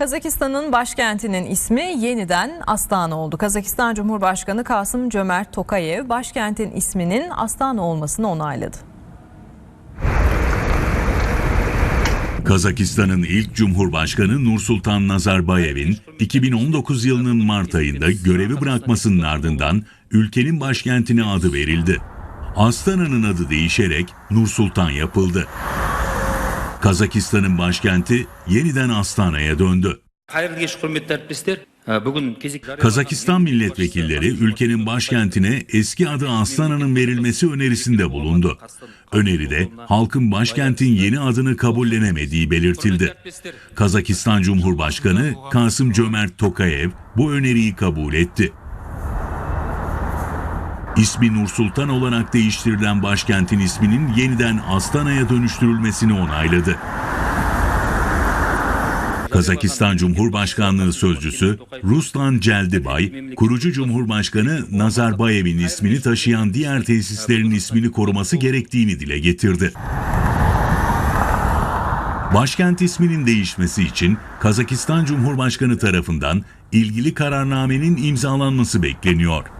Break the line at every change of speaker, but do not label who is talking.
Kazakistan'ın başkentinin ismi yeniden Astana oldu. Kazakistan Cumhurbaşkanı Kasım Cömert Tokayev başkentin isminin Astana olmasını onayladı.
Kazakistan'ın ilk Cumhurbaşkanı Nursultan Nazarbayev'in 2019 yılının Mart ayında görevi bırakmasının ardından ülkenin başkentine adı verildi. Astana'nın adı değişerek Nursultan yapıldı. Kazakistan'ın başkenti yeniden Astana'ya döndü.
Hayırlı gece hürmetli arkadaşlar. Bugün
Kazakistan milletvekilleri ülkenin başkentine eski adı Astana'nın verilmesi önerisinde bulundu. Öneride halkın başkentin yeni adını kabullenemediği belirtildi. Kazakistan Cumhurbaşkanı Kasım Cömert Tokayev bu öneriyi kabul etti. İsmi Nursultan olarak değiştirilen başkentin isminin yeniden Astana'ya dönüştürülmesini onayladı. Kazakistan Cumhurbaşkanlığı Sözcüsü Ruslan Celdibay, kurucu Cumhurbaşkanı Nazarbayev'in ismini taşıyan diğer tesislerin ismini koruması gerektiğini dile getirdi. Başkent isminin değişmesi için Kazakistan Cumhurbaşkanı tarafından ilgili kararnamenin imzalanması bekleniyor.